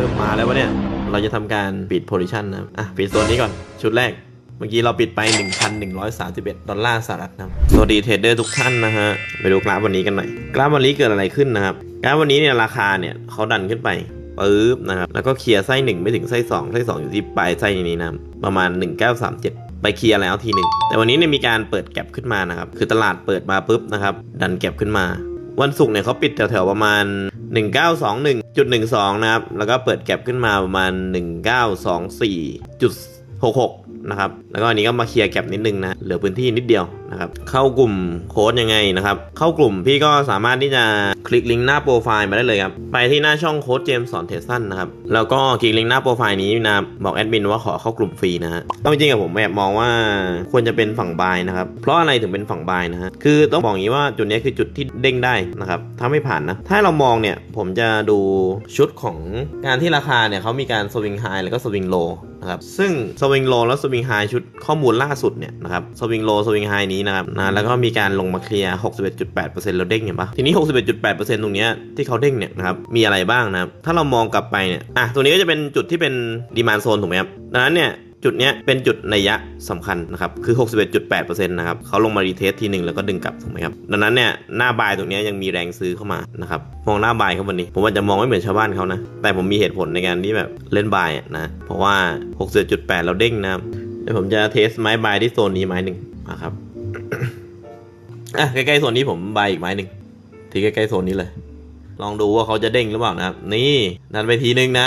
ริ่มมาแล้ววะเนี่ย เราจะทำการปิดโพซิชันนะครับอะปิดโซนนี้ก่อน ชุดแรก เมื่อกี้เราปิดไป 1,131 ดอลลาร์สหรัฐนะครับสวัสดีเทรดเดอร์ทุกท่านนะฮะ ไปดูกราฟวันนี้กันหน่อย กราฟวันนี้เกิดอะไรขึ้นนะครับ กราฟวันนี้เนี่ยราคาเนี่ยเขาดันขึ้นไปปึ๊บนะครับ แล้วก็เคลียร์ไส้หนึ่งไม่ถึงไส้สองไส้สองอยู่ที่ปลายไส้นี้นะครับประมาณ 1937ไปเคลียร์แล้วทีหนึ่งแต่วันนี้เนี่ยมีการเปิดแก็บขึ้นมานะครับ คือตลาดเปิดมาปุ๊บนะครับ ดันแก็บขึ้นมา วันศุกร์เนี่ยเขาปิดแถวๆประมาณ 1921.12 นะครับ แล้วก็เปิดแก็บขึ้นมาประมาณ 1924.66 นะครับ แล้วก็อันนี้ก็มาเคลียร์แก็บนิดนึงนะ เหลือพื้นที่นิดเดียว นะครับเข้ากลุ่มโค้ดยังไงนะครับ เข้ากลุ่มพี่ก็สามารถที่จะคลิกลิงก์หน้าโปรไฟล์มาได้เลยครับ ไปที่หน้าช่องโค้ดเจมสอนเทสซันนะครับ แล้วก็คลิกลิงก์หน้าโปรไฟล์นี้นะบอกแอดมินว่าขอเข้ากลุ่มฟรีนะฮะต้องจริงกับผมแบบมองว่าควรจะเป็นฝั่งบายนะครับ เพราะอะไรถึงเป็นฝั่งบายนะฮะ คือต้องบอกอย่างนี้ว่าจุดนี้คือจุดที่เด้งได้นะครับถ้าไม่ผ่านนะ ถ้าเรามองเนี่ยผมจะดูชุดของการที่ราคาเนี่ยเขามีการสวิงไฮแล้วก็สวิงโลนะครับ ซึ่งสวิงโลแล้วสวิงไฮชุดข้อมูลล่าสุดเนี่ยนะครับสวิงโลสวิงไฮนี้นะครับนะแล้วก็มีการลงมาเคลียร์ 61.8%แล้วเด้งเห็นปะทีนี้ 61.8%ตรงเนี้ยที่เขาเด้งเนี่ยนะครับมีอะไรบ้างนะครับถ้าเรามองกลับไปเนี่ยอะตรงนี้ก็จะเป็นจุดที่เป็นดีมานโซนถูกไหมครับดังนั้นเนี่ยจุดเนี้ยเป็นจุดนัยยะสำคัญนะครับ คือ 61.8%นะครับเขาลงมารีเทสทีหนึ่งแล้วก็ดึงกลับถูกไหมครับ ดังนั้นเนี่ยหน้าบายตรงเนี้ยยังมีแรงซื้อเข้ามานะครับ มองหน้าบายเขาวันนี้ ผมว่าจะมองไม่เหมือนชาวบ้านเขานะ แต่ผมมีเหตุผลในการที่แบบเล่นบายอะนะ เพราะว่า 61.8 เราเด้งนะครับเดี๋ยวผมจะเทสไม้บายที่โซนนี้ไม้หนึ่งนะครับ อะใกล้ๆโซนนี้ผมใบอีกไม้หนึ่งที่ใกล้ๆโซนนี้เลย ลองดูว่าเขาจะเด้งหรือเปล่านะครับ นี่ดันไปทีนึงนะ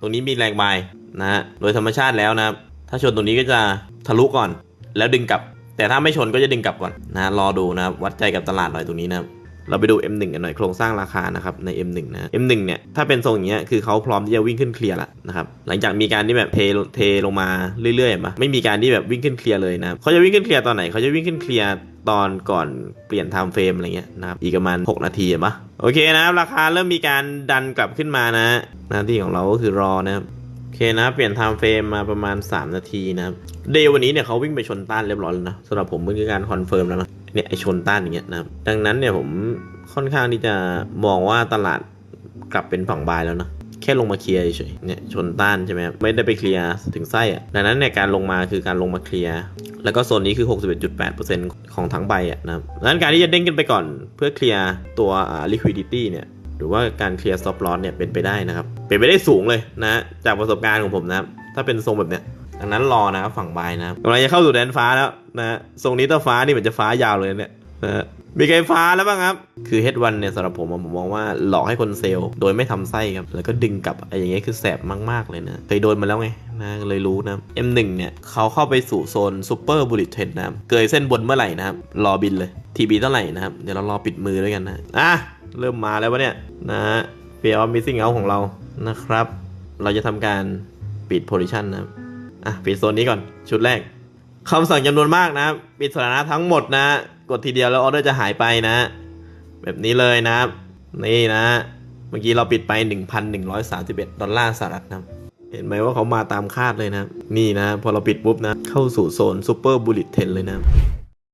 ตรงนี้มีแรงบายนะฮะโดยธรรมชาติแล้วนะครับ ถ้าชนตรงนี้ก็จะทะลุก่อน แล้วดึงกลับ แต่ถ้าไม่ชนก็จะดึงกลับก่อนนะรอดูนะครับวัดใจกับตลาดหน่อยตรงนี้นะครับ เราไปดู M1 กันหน่อยโครงสร้างราคานะครับใน M1 นะ M1 เนี่ยถ้าเป็นทรงอย่างเงี้ยคือเขาพร้อมที่จะวิ่งขึ้นเคลียร์ละนะครับหลังจากมีการที่แบบเทเทลงมาเรื่อยๆมาไม่มีการที่แบบวิ่งขึ้นเคลียร์เลยนะเขาจะวิ่งขึ้นเคลียร์ตอนไหนเขาจะวิ่งขึ้นเคลียร์ตอนก่อนเปลี่ยนไทม์เฟรมอะไรเงี้ยนะครับอีกประมาณ 6 นาทีเห็นปะโอเคนะครับราคาเริ่มมีการดันกลับขึ้นมานะ หน้าที่ของเราก็คือรอนะครับ อเคนะเปลี่ยนไทม์เฟรมมาประมาณ 3 นาทีนะครับเดย์วันนี้เนี่ยเขาวิ่งไปชนต้านเรียบร้อยแล้วนะสำหรับผมมันคือการคอนเฟิร์มแล้วนะเนี่ยไอชนต้านอย่างเงี้ยนะครับดังนั้นเนี่ยผมค่อนข้างที่จะมองว่าตลาดกลับเป็นฝั่งบายแล้วนะแค่ลงมาเคลียร์เฉยๆเนี่ยชนต้านใช่ไหมครับไม่ได้ไปเคลียร์ถึงไส้อะดังนั้นเนี่ยการลงมาคือการลงมาเคลียร์แล้วก็โซนนี้คือ 61.8%ของทั้งใบอะนะครับดังนั้นการที่จะเด้งขึ้นไปก่อนเพื่อเคลียร์ตัว liquidity เนี่ยหรือว่าการเคลียร์ stop loss เนี่ยเป็นไปได้นะครับ เป็นไปได้สูงเลยนะจากประสบการณ์ของผมนะครับ ถ้าเป็นทรงแบบเนี้ยดังนั้นรอนะฝั่งบายนะกำลังจะเข้าสู่แดนฟ้าแล้วนะทรงนี้ถ้าฟ้านี่มันจะฟ้ายาวเลยเนี่ยนะมีใครฟ้าแล้วบ้างครับ คือ H1 เนี่ยสำหรับผมผมมองว่าหลอกให้คนเซลล์โดยไม่ทำไส้ครับ แล้วก็ดึงกลับไอ้อย่างเงี้ยคือแสบมากๆเลยนะ เคยโดนมาแล้วไงนะเลยรู้นะ M1 เนี่ยเขาเข้าไปสู่โซนซูเปอร์บุล t เทนนะเกยเส้นบนเมื่อไหร่นะครับ รอบินเลย ทีบีเท่าไหร่นะครับ เดี๋ยวเรารอปิดมือด้วยกันนะ อะ เริ่มมาแล้ววะเนี่ยนะฮะเฟียร์มิสซิ่งเอาของเรา นะครับ เราจะทำการปิดโพซิชันนะครับอะปิดโซนนี้ก่อนชุดแรกคำสั่งจำนวนมากนะปิดสถานะทั้งหมดนะ กดทีเดียวแล้วออเดอร์จะหายไปนะ แบบนี้เลยนะครับ นี่นะ เมื่อกี้เราปิดไป 1,131 ดอลลาร์สหรัฐนะเห็นไหมว่าเขามาตามคาดเลยนะ นี่นะ พอเราปิดปุ๊บนะ เข้าสู่โซนซูเปอร์บูล t เทนเลยนะ